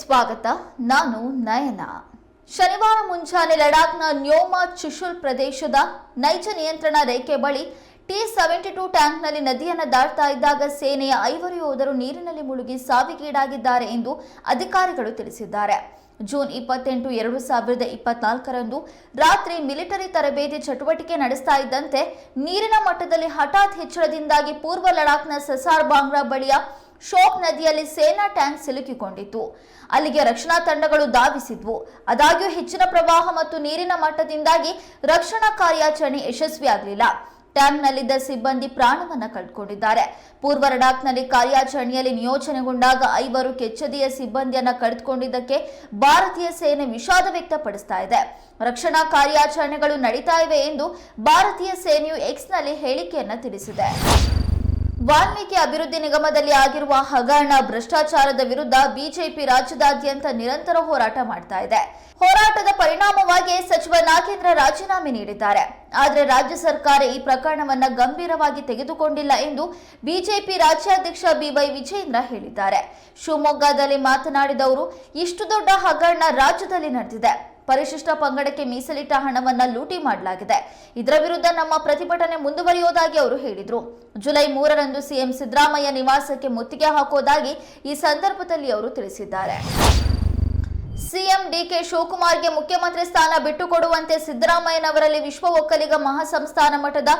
ಸ್ವಾಗತ. ನಾನು ನಯನ. ಶನಿವಾರ ಮುಂಜಾನೆ ಲಡಾಖ್ನ ನ್ಯೋಮಾ ಚುಶುಲ್ ಪ್ರದೇಶದ ನೈಜ ನಿಯಂತ್ರಣ ರೇಖೆ ಬಳಿ ಟಿ ಸೆವೆಂಟಿ ಟೂ ಟ್ಯಾಂಕ್ನಲ್ಲಿ ನದಿಯನ್ನು ದಾಟ್ತಾ ಇದ್ದಾಗ ಸೇನೆಯ ಐವರು ಯೋಧರು ನೀರಿನಲ್ಲಿ ಮುಳುಗಿ ಸಾವಿಗೀಡಾಗಿದ್ದಾರೆ ಎಂದು ಅಧಿಕಾರಿಗಳು ತಿಳಿಸಿದ್ದಾರೆ. ಜೂನ್ ಇಪ್ಪತ್ತೆಂಟು, ಎರಡು ಸಾವಿರದ ಇಪ್ಪತ್ನಾಲ್ಕರಂದು ರಾತ್ರಿ ಮಿಲಿಟರಿ ತರಬೇತಿ ಚಟುವಟಿಕೆ ನಡೆಸ್ತಾ ಇದ್ದಂತೆ ನೀರಿನ ಮಟ್ಟದಲ್ಲಿ ಹಠಾತ್ ಹೆಚ್ಚಳದಿಂದಾಗಿ ಪೂರ್ವ ಲಡಾಖ್ನ ಸಸಾರ್ ಬಾಂಗ್ರಾ ಬಳಿಯ ಶೋಕ್ ನದಿಯಲ್ಲಿ ಸೇನಾ ಟ್ಯಾಂಕ್ ಸಿಲುಕಿಕೊಂಡಿತ್ತು. ಅಲ್ಲಿಗೆ ರಕ್ಷಣಾ ತಂಡಗಳು ಧಾವಿಸಿದ್ವು. ಆದಾಗ್ಯೂ ಹೆಚ್ಚಿನ ಪ್ರವಾಹ ಮತ್ತು ನೀರಿನ ಮಟ್ಟದಿಂದಾಗಿ ರಕ್ಷಣಾ ಕಾರ್ಯಾಚರಣೆ ಯಶಸ್ವಿಯಾಗಲಿಲ್ಲ. ಟ್ಯಾಂಕ್ನಲ್ಲಿದ್ದ ಸಿಬ್ಬಂದಿ ಪ್ರಾಣವನ್ನು ಕಳೆದುಕೊಂಡಿದ್ದಾರೆ ಪೂರ್ವ ಲಡಾಖ್ನಲ್ಲಿ ಕಾರ್ಯಾಚರಣೆಯಲ್ಲಿ ನಿಯೋಜನೆಗೊಂಡಾಗ ಐವರು ಕೆಚ್ಚದಿಯ ಸಿಬ್ಬಂದಿಯನ್ನು ಕಳೆದುಕೊಂಡಿದ್ದಕ್ಕೆ ಭಾರತೀಯ ಸೇನೆ ವಿಷಾದ ವ್ಯಕ್ತಪಡಿಸ್ತಾ ಇದೆ. ರಕ್ಷಣಾ ಕಾರ್ಯಾಚರಣೆಗಳು ನಡೀತಾ ಇವೆ ಎಂದು ಭಾರತೀಯ ಸೇನೆಯು ಎಕ್ಸ್ನಲ್ಲಿ ಹೇಳಿಕೆಯನ್ನ ತಿಳಿಸಿದೆ. ವಾಲ್ಮೀಕಿ ಅಭಿವೃದ್ಧಿ ನಿಗಮದಲ್ಲಿ ಆಗಿರುವ ಹಗರಣ ಭ್ರಷ್ಟಾಚಾರದ ವಿರುದ್ಧ ಬಿಜೆಪಿ ರಾಜ್ಯದಾದ್ಯಂತ ನಿರಂತರ ಹೋರಾಟ ಮಾಡ್ತಾ ಇದೆ. ಹೋರಾಟದ ಪರಿಣಾಮವಾಗಿ ಸಚಿವ ನಾಗೇಂದ್ರ ರಾಜೀನಾಮೆ ನೀಡಿದ್ದಾರೆ. ಆದರೆ ರಾಜ್ಯ ಸರ್ಕಾರ ಈ ಪ್ರಕರಣವನ್ನು ಗಂಭೀರವಾಗಿ ತೆಗೆದುಕೊಂಡಿಲ್ಲ ಎಂದು ಬಿಜೆಪಿ ರಾಜ್ಯಾಧ್ಯಕ್ಷ ಬಿವೈ ವಿಜೇಂದ್ರ ಹೇಳಿದ್ದಾರೆ. ಶಿವಮೊಗ್ಗದಲ್ಲಿ ಮಾತನಾಡಿದವರು, ಇಷ್ಟು ದೊಡ್ಡ ಹಗರಣ ರಾಜ್ಯದಲ್ಲಿ ನಡೆದಿದೆ. ಪರಿಶಿಷ್ಟ ಪಂಗಡಕ್ಕೆ ಮೀಸಲಿಟ್ಟ ಹಣವನ್ನ ಲೂಟಿ ಮಾಡಲಾಗಿದೆ. ಇದರ ವಿರುದ್ಧ ನಮ್ಮ ಪ್ರತಿಭಟನೆ ಮುಂದುವರಿಯೋದಾಗಿ ಅವರು ಹೇಳಿದರು. ಜುಲೈ ಮೂರರಂದು ಸಿಎಂ ಸಿದ್ದರಾಮಯ್ಯ ನಿವಾಸಕ್ಕೆ ಮುತ್ತಿಗೆ ಹಾಕೋದಾಗಿ ಈ ಸಂದರ್ಭದಲ್ಲಿ ಅವರು ತಿಳಿಸಿದ್ದಾರೆ. ಸಿಎಂ ಡಿಕೆ ಶಿವಕುಮಾರ್ಗೆ ಮುಖ್ಯಮಂತ್ರಿ ಸ್ಥಾನ ಬಿಟ್ಟುಕೊಡುವಂತೆ ಸಿದ್ದರಾಮಯ್ಯನವರಲ್ಲಿ ವಿಶ್ವ ಒಕ್ಕಲಿಗ ಮಹಾಸಂಸ್ಥಾನ ಮಠದ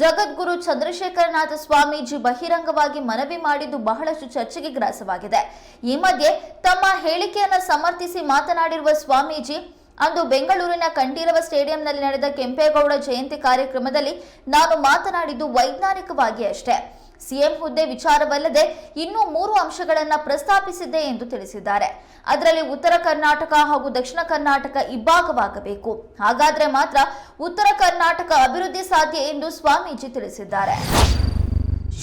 ಜಗದ್ಗುರು ಚಂದ್ರಶೇಖರನಾಥ ಸ್ವಾಮೀಜಿ ಬಹಿರಂಗವಾಗಿ ಮನವಿ ಮಾಡಿದ್ದು ಬಹಳಷ್ಟು ಚರ್ಚೆಗೆ ಗ್ರಾಸವಾಗಿದೆ. ಈ ಮಧ್ಯೆ ತಮ್ಮ ಹೇಳಿಕೆಯನ್ನು ಸಮರ್ಥಿಸಿ ಮಾತನಾಡಿರುವ ಸ್ವಾಮೀಜಿ ಅಂದು ಬೆಂಗಳೂರಿನ ಕಂಠೀರವ ಸ್ಟೇಡಿಯಂನಲ್ಲಿ ನಡೆದ ಕೆಂಪೇಗೌಡ ಜಯಂತಿ ಕಾರ್ಯಕ್ರಮದಲ್ಲಿ ನಾನು ಮಾತನಾಡಿದ್ದು ವೈಜ್ಞಾನಿಕವಾಗಿ ಅಷ್ಟೇ. ಸಿಎಂ ಹುದ್ದೆ ವಿಚಾರವಲ್ಲದೆ ಇನ್ನೂ ಮೂರು ಅಂಶಗಳನ್ನು ಪ್ರಸ್ತಾಪಿಸಿದ್ದೆ ಎಂದು ತಿಳಿಸಿದ್ದಾರೆ. ಅದರಲ್ಲಿ ಉತ್ತರ ಕರ್ನಾಟಕ ಹಾಗೂ ದಕ್ಷಿಣ ಕರ್ನಾಟಕ ಇಬ್ಬಾಗವಾಗಬೇಕು ಹಾಗಾದರೆ ಮಾತ್ರ ಉತ್ತರ ಕರ್ನಾಟಕ ಅಭಿವೃದ್ಧಿ ಸಾಧ್ಯ ಎಂದು ಸ್ವಾಮೀಜಿ ತಿಳಿಸಿದ್ದಾರೆ.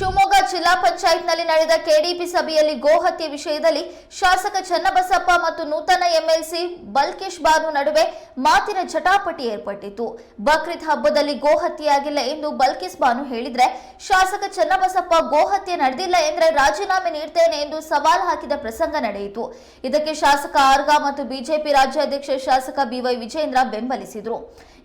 ಶಿವಮೊಗ್ಗ ಜಿಲ್ಲಾ ಪಂಚಾಯತ್ನಲ್ಲಿ ನಡೆದ ಕೆಡಿಪಿ ಸಭೆಯಲ್ಲಿ ಗೋಹತ್ಯೆ ವಿಷಯದಲ್ಲಿ ಶಾಸಕ ಚನ್ನಬಸಪ್ಪ ಮತ್ತು ನೂತನ ಎಂಎಲ್ಸಿ ಬಲ್ಕೇಶ್ ಬಾನು ನಡುವೆ ಮಾತಿನ ಜಟಾಪಟಿ ಏರ್ಪಟ್ಟಿತು ಬಕ್ರೀದ್ ಹಬ್ಬದಲ್ಲಿ ಗೋಹತ್ಯೆಯಾಗಿಲ್ಲ ಎಂದು ಬಲ್ಕೇಶ್ ಬಾನು ಹೇಳಿದ್ರೆ, ಶಾಸಕ ಚನ್ನಬಸಪ್ಪ ಗೋಹತ್ಯೆ ನಡೆದಿಲ್ಲ ಎಂದ್ರೆ ರಾಜೀನಾಮೆ ನೀಡ್ತೇನೆ ಎಂದು ಸವಾಲು ಹಾಕಿದ ಪ್ರಸಂಗ ನಡೆಯಿತು. ಇದಕ್ಕೆ ಶಾಸಕ ಆರ್ಗ ಮತ್ತು ಬಿಜೆಪಿ ರಾಜ್ಯಾಧ್ಯಕ್ಷ ಶಾಸಕ ಬಿವೈ ವಿಜೇಂದ್ರ ಬೆಂಬಲಿಸಿದರು.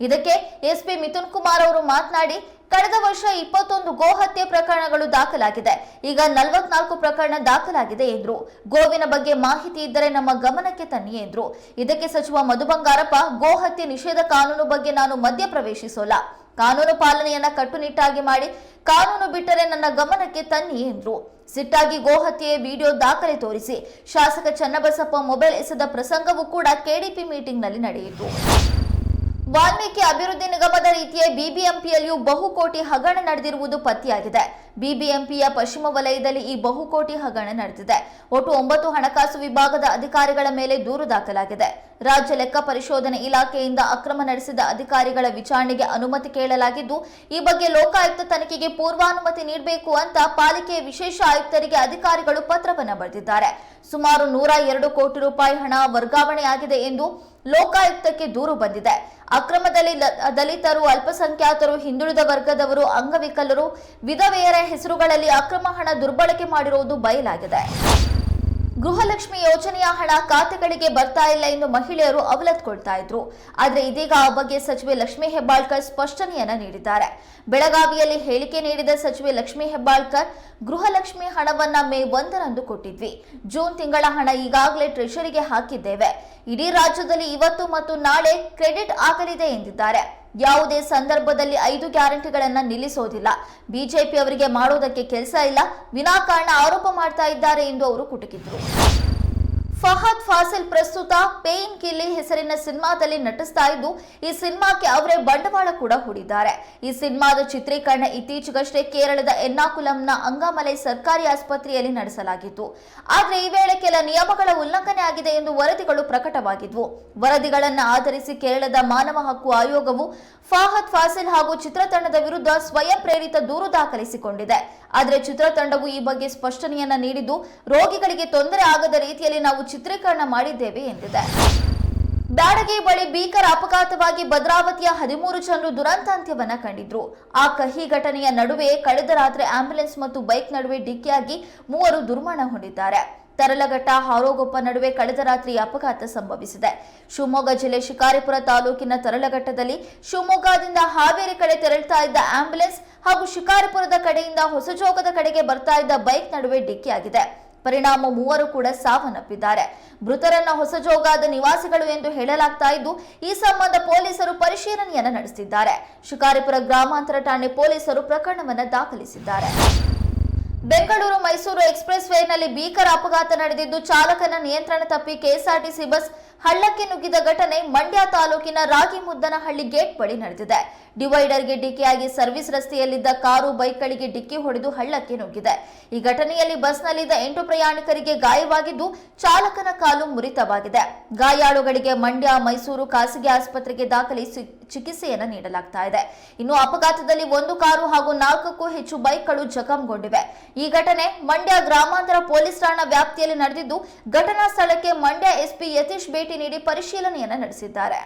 ಇದಕ್ಕೆ ಎಸ್ಪಿ ಮಿಥುನ್ ಕುಮಾರ್ ಅವರು ಮಾತನಾಡಿ ಕಳೆದ ವರ್ಷ ಇಪ್ಪತ್ತೊಂದು ಗೋಹತ್ಯೆ ಪ್ರಕರಣಗಳು ದಾಖಲಾಗಿದೆ. ಈಗ ನಲವತ್ನಾಲ್ಕು ಪ್ರಕರಣ ದಾಖಲಾಗಿದೆ ಎಂದರು. ಗೋವಿನ ಬಗ್ಗೆ ಮಾಹಿತಿ ಇದ್ದರೆ ನಮ್ಮ ಗಮನಕ್ಕೆ ತನ್ನಿ ಎಂದರು. ಇದಕ್ಕೆ ಸಚಿವ ಮಧು ಬಂಗಾರಪ್ಪ ಗೋಹತ್ಯೆ ನಿಷೇಧ ಕಾನೂನು ಬಗ್ಗೆ ನಾನು ಮಧ್ಯ ಪ್ರವೇಶಿಸೋಲ್ಲ. ಕಾನೂನು ಪಾಲನೆಯನ್ನ ಕಟ್ಟುನಿಟ್ಟಾಗಿ ಮಾಡಿ, ಕಾನೂನು ಬಿಟ್ಟರೆ ನನ್ನ ಗಮನಕ್ಕೆ ತನ್ನಿ ಎಂದರು. ಸಿಟ್ಟಾಗಿ ಗೋಹತ್ಯೆಯ ವಿಡಿಯೋ ದಾಖಲೆ ತೋರಿಸಿ, ಶಾಸಕ ಚನ್ನಬಸಪ್ಪ ಮೊಬೈಲ್ ಎಸೆದ ಪ್ರಸಂಗವೂ ಕೂಡ ಕೆಡಿಪಿ ಮೀಟಿಂಗ್ನಲ್ಲಿ ನಡೆಯಿತು. ವಾಲ್ಮೀಕಿ ಅಭಿವೃದ್ಧಿ ನಿಗಮದ ರೀತಿಯೇ ಬಿಬಿಎಂಪಿಯಲ್ಲಿಯೂ ಬಹುಕೋಟಿ ಹಗರಣ ನಡೆದಿರುವುದು ಪತ್ತೆಯಾಗಿದೆ. ಬಿಬಿಎಂಪಿಯ ಪಶ್ಚಿಮ ವಲಯದಲ್ಲಿ ಈ ಬಹುಕೋಟಿ ಹಗರಣ ನಡೆದಿದೆ. ಒಟ್ಟು ಒಂಬತ್ತು ಹಣಕಾಸು ವಿಭಾಗದ ಅಧಿಕಾರಿಗಳ ಮೇಲೆ ದೂರು ದಾಖಲಾಗಿದೆ. ರಾಜ್ಯ ಲೆಕ್ಕ ಪರಿಶೋಧನೆ ಇಲಾಖೆಯಿಂದ ಅಕ್ರಮ ನಡೆಸಿದ ಅಧಿಕಾರಿಗಳ ವಿಚಾರಣೆಗೆ ಅನುಮತಿ ಕೇಳಲಾಗಿದ್ದು, ಈ ಬಗ್ಗೆ ಲೋಕಾಯುಕ್ತ ತನಿಖೆಗೆ ಪೂರ್ವಾನುಮತಿ ನೀಡಬೇಕು ಅಂತ ಪಾಲಿಕೆಯ ವಿಶೇಷ ಆಯುಕ್ತರಿಗೆ ಅಧಿಕಾರಿಗಳು ಪತ್ರವನ್ನು ಬರೆದಿದ್ದಾರೆ. ಸುಮಾರು ನೂರ ಎರಡು ಕೋಟಿ ರೂಪಾಯಿ ಹಣ ವರ್ಗಾವಣೆಯಾಗಿದೆ ಎಂದು ಲೋಕಾಯುಕ್ತಕ್ಕೆ ದೂರು ಬಂದಿದೆ. ಅಕ್ರಮದಲ್ಲಿ ದಲಿತರು, ಅಲ್ಪಸಂಖ್ಯಾತರು, ಹಿಂದುಳಿದ ವರ್ಗದವರು, ಅಂಗವಿಕಲರು, ವಿಧವೆಯರ ಹೆಸರುಗಳಲ್ಲಿ ಅಕ್ರಮ ಹಣ ದುರ್ಬಳಕೆ ಮಾಡಿರುವುದು ಬಯಲಾಗಿದೆ. ಗೃಹಲಕ್ಷ್ಮಿ ಯೋಜನೆಯ ಹಣ ಖಾತೆಗಳಿಗೆ ಬರ್ತಾ ಇಲ್ಲ ಎಂದು ಮಹಿಳೆಯರು ಅವಲತ್ಕೊಳ್ತಾ ಇದ್ರು. ಆದರೆ ಇದೀಗ ಆ ಬಗ್ಗೆ ಸಚಿವೆ ಲಕ್ಷ್ಮೀ ಹೆಬ್ಬಾಳ್ಕರ್ ಸ್ಪಷ್ಟನೆಯನ್ನ ನೀಡಿದ್ದಾರೆ. ಬೆಳಗಾವಿಯಲ್ಲಿ ಹೇಳಿಕೆ ನೀಡಿದ ಸಚಿವೆ ಲಕ್ಷ್ಮೀ ಹೆಬ್ಬಾಳ್ಕರ್, ಗೃಹಲಕ್ಷ್ಮಿ ಹಣವನ್ನ ಮೇ ಒಂದರಂದು ಕೊಟ್ಟಿದ್ವಿ. ಜೂನ್ ತಿಂಗಳ ಹಣ ಈಗಾಗಲೇ ಟ್ರೆಷರಿಗೆ ಹಾಕಿದ್ದೇವೆ. ಇಡೀ ರಾಜ್ಯದಲ್ಲಿ ಇವತ್ತು ಮತ್ತು ನಾಳೆ ಕ್ರೆಡಿಟ್ ಆಗಲಿದೆ ಎಂದಿದ್ದಾರೆ. ಯಾವುದೇ ಸಂದರ್ಭದಲ್ಲಿ ಐದು ಗ್ಯಾರಂಟಿಗಳನ್ನ ನಿಲ್ಲಿಸೋದಿಲ್ಲ. ಬಿಜೆಪಿ ಅವರಿಗೆ ಮಾಡೋದಕ್ಕೆ ಕೆಲಸ ಇಲ್ಲ. ವಿನಾಕಾರಣ ಆರೋಪ ಮಾಡ್ತಾ ಇದ್ದಾರೆ ಎಂದು ಅವರು ಕುಟುಕಿದ್ರು. ಫಹದ್ ಫಾಸಿಲ್ ಪ್ರಸ್ತುತ ಪೇನ್ ಕಿಲ್ಲಿ ಹೆಸರಿನ ಸಿನಿಮಾದಲ್ಲಿ ನಟಿಸ್ತಾ ಇದ್ದು, ಈ ಸಿನಿಮಾಕ್ಕೆ ಅವರೇ ಬಂಡವಾಳ ಕೂಡ ಹೂಡಿದ್ದಾರೆ. ಈ ಸಿನಿಮಾದ ಚಿತ್ರೀಕರಣ ಇತ್ತೀಚೆಗಷ್ಟೇ ಕೇರಳದ ಎರ್ನಾಕುಲಂನ ಅಂಗಾಮಲೆ ಸರ್ಕಾರಿ ಆಸ್ಪತ್ರೆಯಲ್ಲಿ ನಡೆಸಲಾಗಿತ್ತು. ಆದರೆ ಈ ವೇಳೆ ಕೆಲ ನಿಯಮಗಳ ಉಲ್ಲಂಘನೆ ಆಗಿದೆ ಎಂದು ವರದಿಗಳು ಪ್ರಕಟವಾಗಿದ್ವು. ವರದಿಗಳನ್ನು ಆಧರಿಸಿ ಕೇರಳದ ಮಾನವ ಹಕ್ಕು ಆಯೋಗವು ಫಾಹದ್ ಫಾಸಿಲ್ ಹಾಗೂ ಚಿತ್ರತಂಡದ ವಿರುದ್ಧ ಸ್ವಯಂ ಪ್ರೇರಿತ ದೂರು ದಾಖಲಿಸಿಕೊಂಡಿದೆ. ಆದರೆ ಚಿತ್ರತಂಡವು ಈ ಬಗ್ಗೆ ಸ್ಪಷ್ಟನೆಯನ್ನ ನೀಡಿದ್ದು, ರೋಗಿಗಳಿಗೆ ತೊಂದರೆ ಆಗದ ರೀತಿಯಲ್ಲಿ ನಾವು ಚಿತ್ರೀಕರಣ ಮಾಡಿದ್ದೇವೆ ಎಂದಿದೆ. ಬ್ಯಾಡಗಿ ಬಳಿ ಭೀಕರ ಅಪಘಾತವಾಗಿ ಭದ್ರಾವತಿಯ ಹದಿಮೂರು ಜನರು ದುರಂತಾಂತ್ಯವನ್ನ ಕಂಡಿದ್ರು. ಆ ಕಹಿ ಘಟನೆಯ ನಡುವೆ ಕಳೆದ ರಾತ್ರಿ ಆಂಬ್ಯುಲೆನ್ಸ್ ಮತ್ತು ಬೈಕ್ ನಡುವೆ ಡಿಕ್ಕಿಯಾಗಿ ಮೂವರು ದುರ್ಮರಣ ಹೊಂದಿದ್ದಾರೆ. ತರಲಘಟ್ಟ ಹಾರೋಗೊಪ್ಪ ನಡುವೆ ಕಳೆದ ರಾತ್ರಿ ಅಪಘಾತ ಸಂಭವಿಸಿದೆ. ಶಿವಮೊಗ್ಗ ಜಿಲ್ಲೆ ಶಿಕಾರಿಪುರ ತಾಲೂಕಿನ ತರಲಘಟ್ಟದಲ್ಲಿ ಶಿವಮೊಗ್ಗದಿಂದ ಹಾವೇರಿ ಕಡೆ ತೆರಳುತ್ತಾ ಇದ್ದ ಆಂಬ್ಯುಲೆನ್ಸ್ ಹಾಗೂ ಶಿಕಾರಿಪುರದ ಕಡೆಯಿಂದ ಹೊಸಜೋಗದ ಕಡೆಗೆ ಬರ್ತಾ ಇದ್ದ ಬೈಕ್ ನಡುವೆ ಡಿಕ್ಕಿಯಾಗಿದೆ. ಪರಿಣಾಮ ಮೂವರು ಕೂಡ ಸಾವನ್ನಪ್ಪಿದ್ದಾರೆ. ಮೃತರನ್ನ ಹೊಸಜೋಗಾದ ನಿವಾಸಿಗಳು ಎಂದು ಹೇಳಲಾಗ್ತಾ ಇದ್ದು, ಈ ಸಂಬಂಧ ಪೊಲೀಸರು ಪರಿಶೀಲನೆಯನ್ನ ನಡೆಸಿದ್ದಾರೆ. ಶಿಕಾರಿಪುರ ಗ್ರಾಮಾಂತರ ಠಾಣೆ ಪೊಲೀಸರು ಪ್ರಕರಣವನ್ನ ದಾಖಲಿಸಿದ್ದಾರೆ. ಬೆಂಗಳೂರು ಮೈಸೂರು ಎಕ್ಸ್ಪ್ರೆಸ್ ವೇನಲ್ಲಿ ಭೀಕರ ಅಪಘಾತ ನಡೆದಿದ್ದು ಚಾಲಕನ ನಿಯಂತ್ರಣ ತಪ್ಪಿ ಕೆಎಸ್ಆರ್ಟಿಸಿ ಬಸ್ ಹಳ್ಳಕ್ಕೆ ನುಗ್ಗಿದ ಘಟನೆ ಮಂಡ್ಯ ತಾಲೂಕಿನ ರಾಗಿಮುದ್ದನಹಳ್ಳಿ ಗೇಟ್ ಬಳಿ ನಡೆದಿದೆ. ಡಿವೈಡರ್ಗೆ ಡಿಕ್ಕಿಯಾಗಿ ಸರ್ವಿಸ್ ರಸ್ತೆಯಲ್ಲಿದ್ದ ಕಾರು ಬೈಕ್ಗಳಿಗೆ ಡಿಕ್ಕಿ ಹೊಡೆದು ಹಳ್ಳಕ್ಕೆ ನುಗ್ಗಿದೆ. ಈ ಘಟನೆಯಲ್ಲಿ ಬಸ್ನಲ್ಲಿದ್ದ ಎಂಟು ಪ್ರಯಾಣಿಕರಿಗೆ ಗಾಯವಾಗಿದ್ದು, ಚಾಲಕನ ಕಾಲು ಮುರಿತವಾಗಿದೆ. ಗಾಯಾಳುಗಳಿಗೆ ಮಂಡ್ಯ, ಮೈಸೂರು ಖಾಸಗಿ ಆಸ್ಪತ್ರೆಗೆ ದಾಖಲಿಸಿ ಚಿಕಿತ್ಸೆಯನ್ನು ನೀಡಲಾಗ್ತಾ ಇದೆ. ಇನ್ನು ಅಪಘಾತದಲ್ಲಿ ಒಂದು ಕಾರು ಹಾಗೂ ನಾಲ್ಕಕ್ಕೂ ಹೆಚ್ಚು ಬೈಕ್ಗಳು ಜಖಂಗೊಂಡಿವೆ. ಈ ಘಟನೆ ಮಂಡ್ಯ ಗ್ರಾಮಾಂತರ ಪೊಲೀಸ್ ಠಾಣಾ ವ್ಯಾಪ್ತಿಯಲ್ಲಿ ನಡೆದಿದ್ದು, ಘಟನಾ ಸ್ಥಳಕ್ಕೆ ಮಂಡ್ಯ ಎಸ್ಪಿ ಯತೀಶ್ ಭೇಟಿ ನೀಡಿ ಪರಿಶೀಲನೆಯನ್ನ ನಡೆಸಿದ್ದಾರೆ.